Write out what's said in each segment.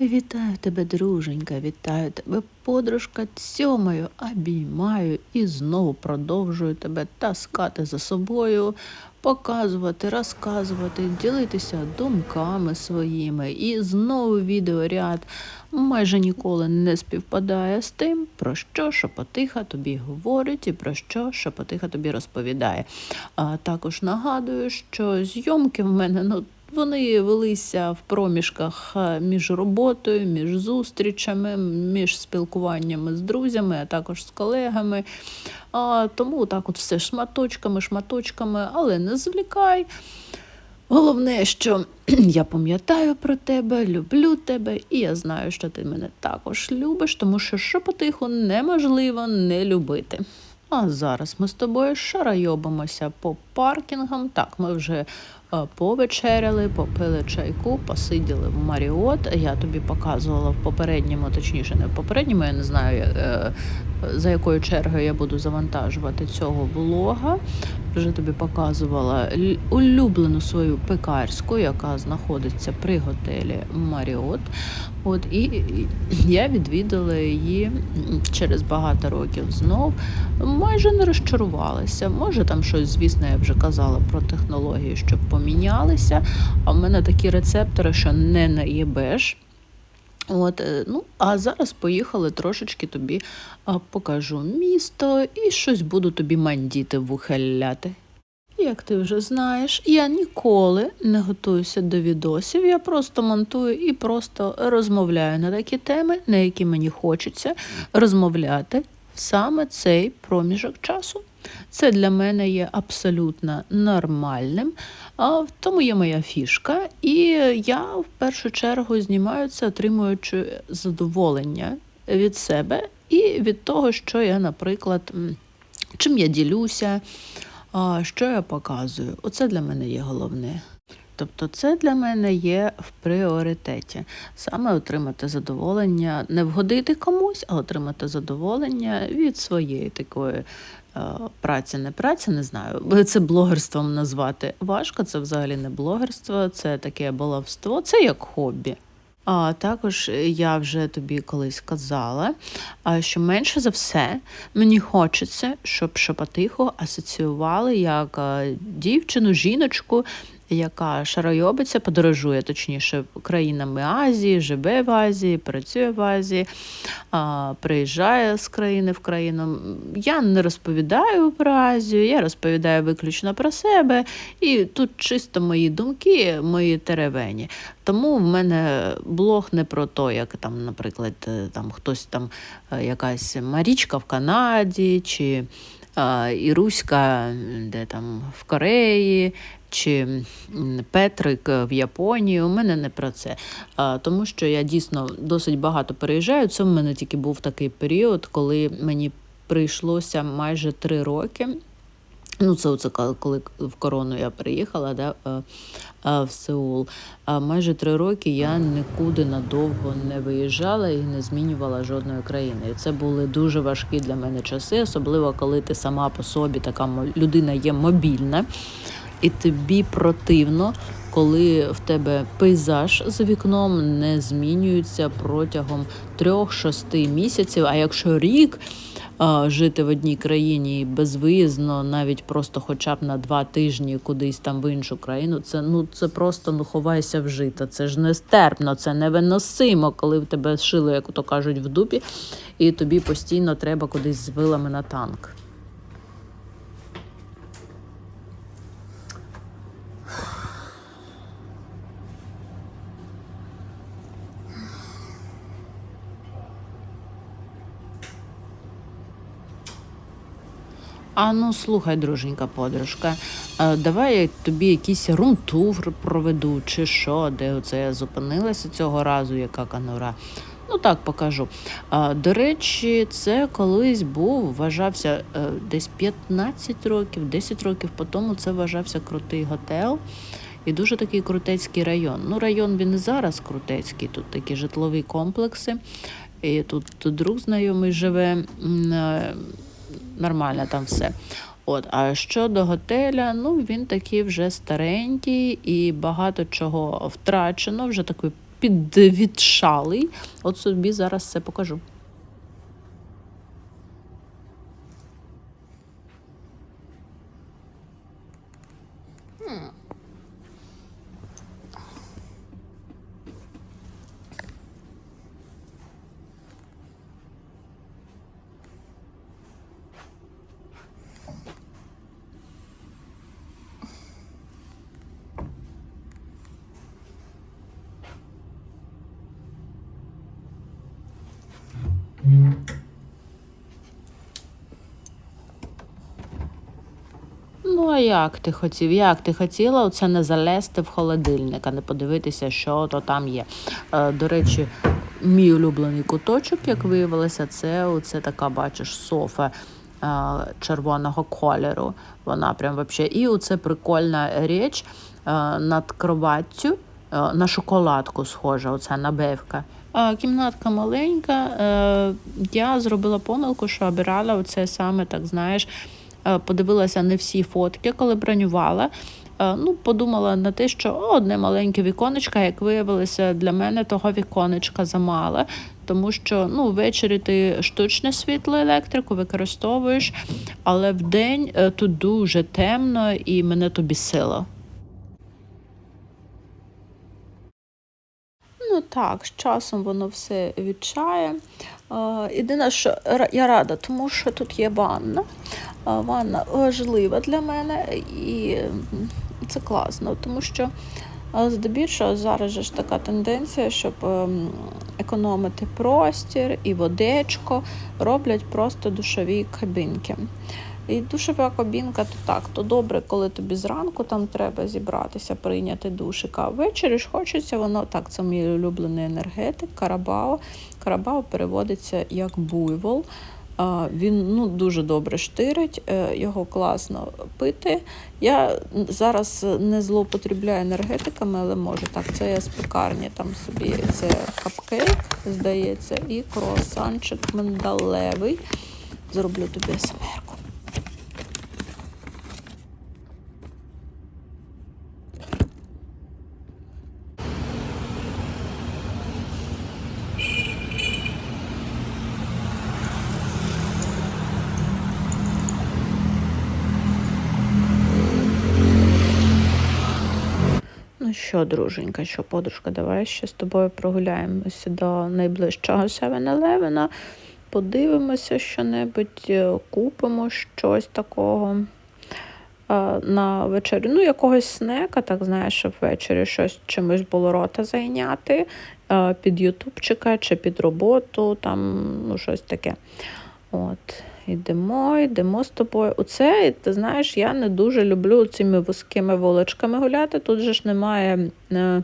Вітаю тебе, друженька, вітаю тебе, подружка, цьомаю, обіймаю і знову продовжую тебе таскати за собою, показувати, розказувати, ділитися думками своїми. І знову відеоряд майже ніколи не співпадає з тим, про що шепотиха тобі говорить і про що шепотиха тобі розповідає. А також нагадую, що зйомки в мене ну. Вони велися в проміжках е, між роботою, між зустрічами, між спілкуваннями з друзями, а також з колегами. А, Тому так от все шматочками, шматочками, але не звлікай. Головне, що я пам'ятаю про тебе, люблю тебе, і я знаю, що ти мене також любиш, тому що шепотиху неможливо не любити. А зараз ми з тобою шарайобимося по паркінгам. Так, ми вже повечеряли, попили чайку, посиділи в Маріот. Я тобі показувала в попередньому, точніше, не в попередньому, я не знаю, е, за якою чергою я буду завантажувати цього влога. Вже тобі показувала улюблену свою пекарську, яка знаходиться при готелі Маріот. От і я відвідала її через багато років знов. Майже не розчарувалася. Може, там щось, звісно, я вже казала про технології, щоб помінялися. А в мене такі рецептори, що не наїбеш. От, е, ну, а зараз поїхали трошечки тобі покажу місто і щось буду тобі мандіти вухиляти. Як ти вже знаєш, я ніколи не готуюся до відосів, я просто монтую і просто розмовляю на такі теми, на які мені хочеться розмовляти саме цей проміжок часу. Це для мене є абсолютно нормальним, а в тому є моя фішка, і я в першу чергу знімаю це, отримуючи задоволення від себе і від того, що я, наприклад, чим я ділюся, що я показую. Оце для мене є головне. Тобто це для мене є в пріоритеті. Саме отримати задоволення, не вгодити комусь, а отримати задоволення від своєї такої е, праці, не праці, не знаю. Це блогерством назвати важко, це взагалі не блогерство, це таке баловство, це як хобі. А також я вже тобі колись казала, що менше за все мені хочеться, щоб шепотиху асоціювали як е, дівчину, жіночку, яка шаройобиться, подорожує, точніше, країнами Азії, живе в Азії, працює в Азії, а, приїжджає з країни в країну. Я не розповідаю про Азію, я розповідаю виключно про себе, і тут чисто мої думки, мої теревені. Тому в мене блог не про те, як там, наприклад, е, там хтось там, е, якась Марічка в Канаді, чи а, Руська, де там в Кореї, чи Петрик в Японії. У мене не про це. Тому що я дійсно досить багато переїжджаю. Це в мене тільки був такий період, коли мені прийшлося майже три роки. Ну, це оце коли в корону я приїхала да, е, е, в Сеул. Майже три роки я нікуди надовго не виїжджала і не змінювала жодної країни. І це були дуже важкі для мене часи, особливо коли ти сама по собі така людина є мобільна, і тобі противно, коли в тебе пейзаж за вікном не змінюється протягом трьох-шести місяців. А якщо рік жити в одній країні безвиїзно, навіть просто хоча б на два тижні кудись там в іншу країну, це ну це просто ну ховайся в. Це ж нестерпно, це невиносимо, коли в тебе шило, як то кажуть, в дупі, і тобі постійно треба кудись з вилами на танк. А ну слухай, друженька подружка, е, давай я тобі якийсь румтур проведу, чи що, де оце я зупинилася цього разу, яка канура. Ну так покажу. До речі, це колись був, вважався е, десь 15 років, 10 років по тому це вважався крутий готел. І дуже такий крутецький район. Ну, район він і зараз крутецький, тут такі житлові комплекси. І тут друг знайомий живе. Нормально там все. От, а щодо готеля, ну він такий вже старенький і багато чого втрачено, вже такий підвідшалий. От собі зараз це покажу. Ну, а як ти хотів? Як ти хотіла оце не залезти в холодильник, а не подивитися, що то там є. Е, до речі, мій улюблений куточок, як виявилося, це оце така, бачиш, софа е, червоного кольору. Вона прям вообще. І оце прикольна річ е, над кроваттю. На шоколадку схожа, оця набивка. Кімнатка маленька. Я зробила помилку, що обирала оце саме, так знаєш, подивилася не всі фотки, коли бронювала. Е, Ну, подумала на те, що одне маленьке віконечко, як виявилося, для мене того віконечка замало, тому що ну, ввечері ти штучне світло електрику використовуєш, але вдень е, тут дуже темно і мене то бісило. Ну так, з часом воно все відчає. Єдине, що я рада, тому що тут є ванна. Ванна важлива для мене і це класно, тому що е, здебільшого зараз же ж така тенденція, щоб ем, економити простір і водичко, роблять просто душові кабінки. І душова кабінка то так, то добре, коли тобі зранку там треба зібратися, прийняти душик, а ввечері ж хочеться воно так, це мій улюблений енергетик, карабао. Карабао переводиться як буйвол. Він ну, дуже добре штирить, е, його класно пити. Я зараз не злоупотребляю енергетиками, але можу. Так, це я з пекарні там собі це капкейк, здається, і круасанчик миндалевий. Зроблю тобі смерку. Що, друженька, що, подружка, давай ще з тобою прогуляємося до найближчого 7-Eleven, подивимося що-небудь, е, купимо щось такого е, на вечерю. Ну, якогось снека, так знаєш, щоб ввечері щось чимось було рота зайняти е, під ютубчика чи під роботу, там ну, щось таке. От. Йдемо, йдемо з тобою. Оце, ти знаєш, я не дуже люблю цими вузькими вуличками гуляти. Тут же ж немає е,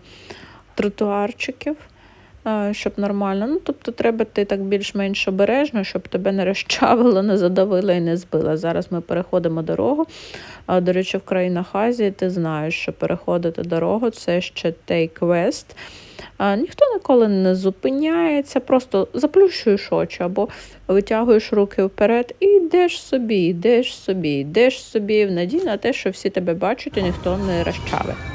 тротуарчиків, е, щоб нормально. Ну, тобто треба ти так більш-менш обережно, щоб тебе не розчавило, не задавило і не збило. Зараз ми переходимо дорогу. А, До речі, в країнах Азії ти знаєш, що переходити дорогу це ще take west. Ніхто ніколи не зупиняється, просто заплющуєш очі або витягуєш руки вперед і йдеш собі, йдеш собі, йдеш собі, в надії на те, що всі тебе бачать і ніхто не розчавить.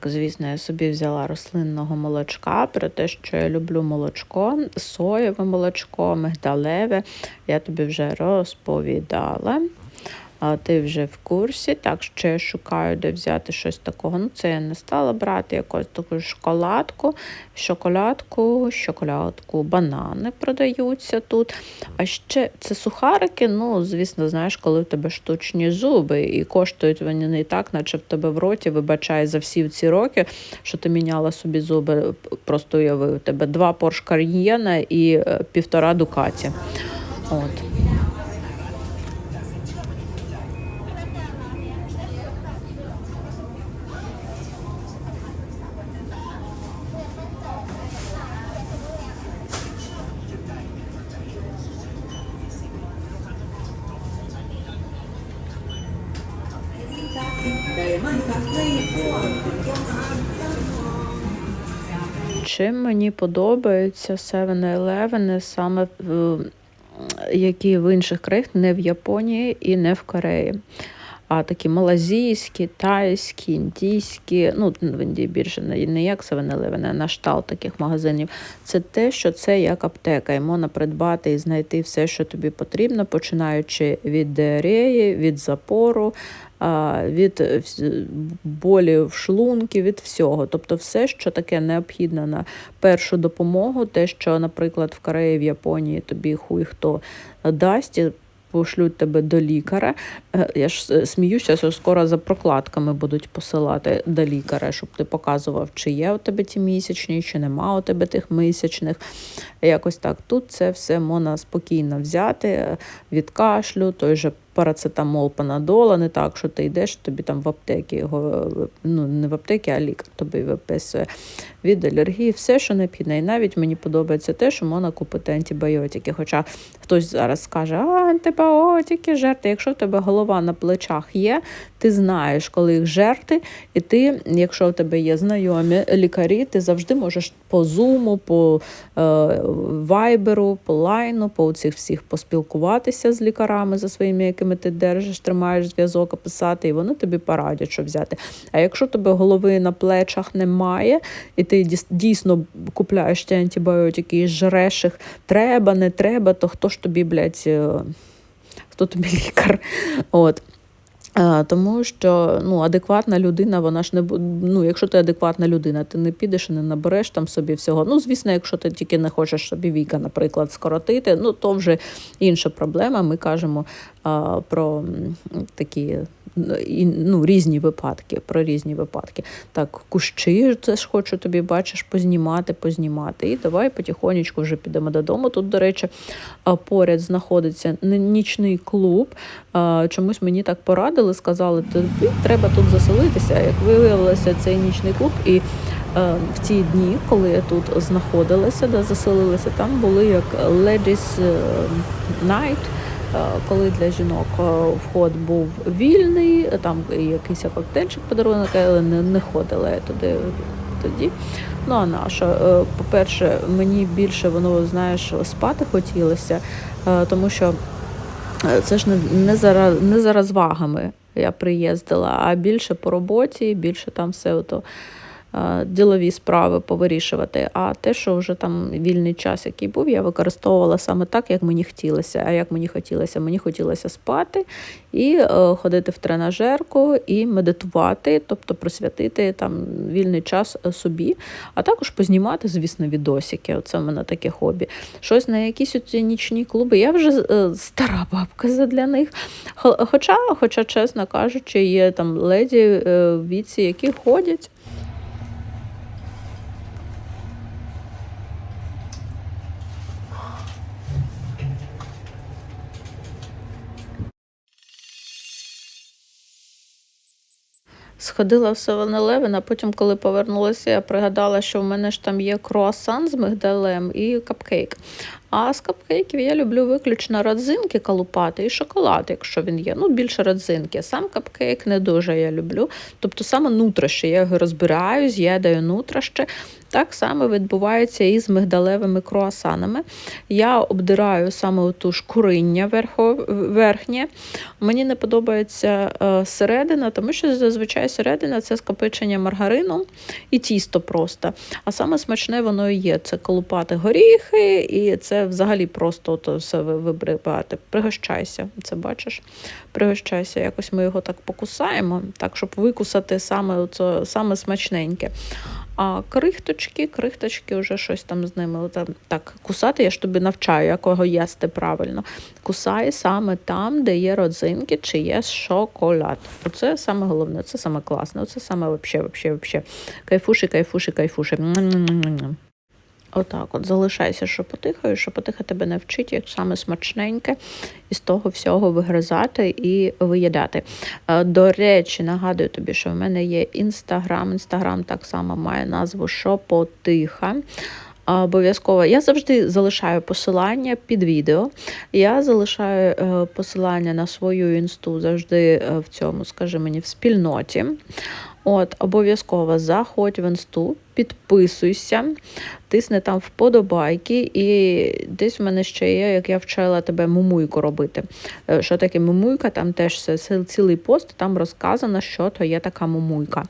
Так, звісно, я собі взяла рослинного молочка, про те, що я люблю молочко, соєве молочко, мигдалеве. Я тобі вже розповідала. А ти вже в курсі, так я шукаю, де взяти щось такого. Ну, це я не стала брати якусь таку шоколадку, шоколадку, шоколадку, банани продаються тут. А ще це сухарики. Ну, звісно, знаєш, коли в тебе штучні зуби, і коштують вони не так, наче в тебе в роті, вибачай за всі ці роки, що ти міняла собі зуби, просто уяви, у тебе два порш кар'єна і е, півтора дукаті. От. Мені подобаються 7-Eleven саме в які в інших країнах, не в Японії і не в Кореї. А такі малазійські, тайські, індійські, ну в Індії більше не, як 7-Eleven, а на штал таких магазинів. Це те, що це як аптека, і можна придбати і знайти все, що тобі потрібно, починаючи від диареї, від запору, від е, болі в шлунки, від всього. Тобто все, що таке необхідне на першу допомогу, те, що, наприклад, в Кореї, в Японії тобі хуй хто дасть пошлють тебе до лікаря. Е, я ж е, сміюся, що скоро за прокладками будуть посилати до лікаря, щоб ти показував, чи є у тебе ті місячні, чи нема у тебе тих місячних. Якось так. Тут це все можна спокійно взяти від кашлю, той же парацетамол, панадола, не так, що ти йдеш, тобі там в аптекі його, ну не в аптекі, а лікар тобі виписує від алергії, все, що необхідне. І навіть мені подобається те, що можна купити антибіотики. Хоча хтось зараз скаже, а антибіотики жерти. Якщо в тебе голова на плечах є, ти знаєш, коли їх жерти, і ти, якщо в тебе є знайомі лікарі, ти завжди можеш по зуму, по е, вайберу, по лайну, по цих всіх поспілкуватися з лікарами за своїми, якими ти держиш, тримаєш зв'язок, описати, і вони тобі порадять, що взяти. А якщо тебе голови на плечах немає, і ти дійсно купляєш ті антибіотики і жреш їх, треба, не треба, то хто ж тобі, блядь, е, хто тобі лікар? От. Тому що ну, адекватна людина, вона ж не ну, якщо ти адекватна людина, ти не підеш і не набереш там собі всього. Ну, звісно, якщо ти тільки не хочеш собі віка, наприклад, скоротити, ну то вже інша проблема. Ми кажемо а, про такі ну, різні випадки. Про різні випадки. Так, кущі це ж хочу тобі, бачиш, познімати, познімати. І давай потихонечку вже підемо додому. Тут, до речі, поряд знаходиться нічний клуб. Чомусь мені так порадили, сказали, тобі треба тут заселитися. Як виявилося, цей нічний клуб. І в ті дні, коли я тут знаходилася, де заселилася, там були як Ladies е, Night. Е, коли для жінок е, вход був вільний, там якийсь коктейльчик подарунок, але не, ходила я туди тоді. Ну а наша, е, по-перше, мені більше воно, знаєш, спати хотілося, тому що це ж не, не за не за розвагами я приїздила, а більше по роботі, більше там все ото. Е, ділові справи повирішувати. А те, що вже там вільний час, який був, я використовувала саме так, як мені хотілося. А як мені хотілося? Мені хотілося спати і е, ходити в тренажерку і медитувати, тобто присвятити там вільний час е, собі, а також познімати, звісно, відосики. Оце в мене таке хобі. Щось на якісь оці нічні клуби. Я вже стара бабка для них. Хоча, хоча, чесно кажучи, є там леді в віці, які ходять. Сходила в 7-Eleven, а потім, коли повернулася, я пригадала, що в мене ж там є круасан з мигдалем і капкейк. А з капкейків я люблю виключно родзинки колупати і шоколад, якщо він є. Ну, більше родзинки. Сам капкейк не дуже я люблю. Тобто саме нутрощі. Я його розбираю, з'їдаю нутрощі. Так само відбувається і з мигдалевими круасанами. Я обдираю саме ту шкуриння верхнє. Мені не подобається е, середина, тому що зазвичай середина це скопичення маргарину і тісто просто. А саме смачне воно і є. Це колупати горіхи, і це взагалі просто то все вибрати. Пригощайся, це бачиш? Пригощайся. Якось ми його так покусаємо, так, щоб викусати саме, оце, саме смачненьке. А крихточки, крихточки вже щось там з ними. От, так, кусати, я ж тобі навчаю, якого їсти правильно. Кусай саме там, де є родзинки, чи є шоколад. Оце саме головне, це саме класне. Оце саме вообще, вообще, вообще. Кайфуші, кайфуші, кайфуші. Отак, от залишайся, що потихаю, що потиха тебе навчить, як саме смачненьке із того всього вигризати і виїдати. Е, до речі, нагадую тобі, що в мене є інстаграм. Інстаграм так само має назву Шопотиха. Обов'язково я завжди залишаю посилання під відео. Я залишаю е, посилання на свою інсту завжди е, в цьому, скажи мені, в спільноті. От, Обов'язково заходь в інсту, підписуйся, тисни там вподобайки, і десь в мене ще є, як я вчила тебе мумуйку робити. Е, що таке мумуйка? Там теж цілий пост, там розказано, що то є така мумуйка.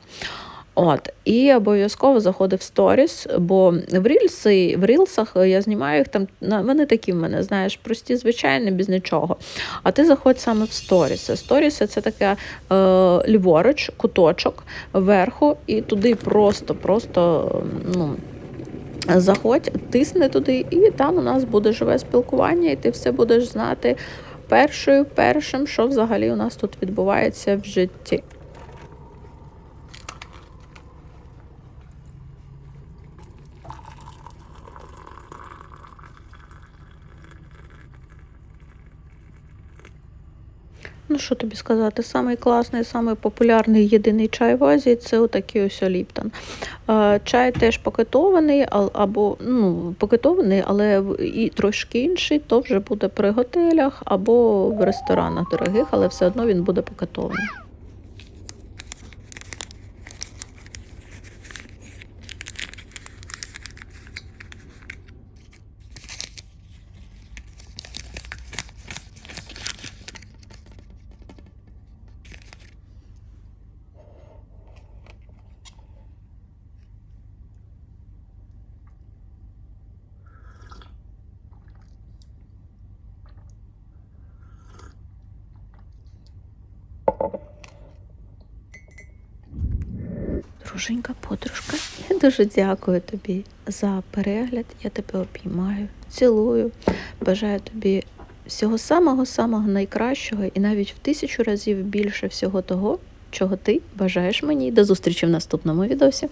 От, І обов'язково заходив в сторіс, бо в рільси, в рілсах я знімаю їх там, вони такі в мене, знаєш, прості, звичайні, без нічого. А ти заходь саме в сторіси. Сторіси це таке е, ліворуч, куточок вверху, і туди просто-просто. ну, Заходь, тисни туди, і там у нас буде живе спілкування, і ти все будеш знати першою, першим, що взагалі у нас тут відбувається в житті. Ну, що тобі сказати, самий класний, самий популярний єдиний чай в Азії це отакий ось Ліптон. Чай теж пакетований, або ну, пакетований, але і трошки інший, то вже буде при готелях або в ресторанах дорогих, але все одно він буде пакетований. Друженька, подружка, я дуже дякую тобі за перегляд. Я тебе обіймаю, цілую. Бажаю тобі всього самого-самого найкращого і навіть в тисячу разів більше всього того, чого ти бажаєш мені. До зустрічі в наступному відосі.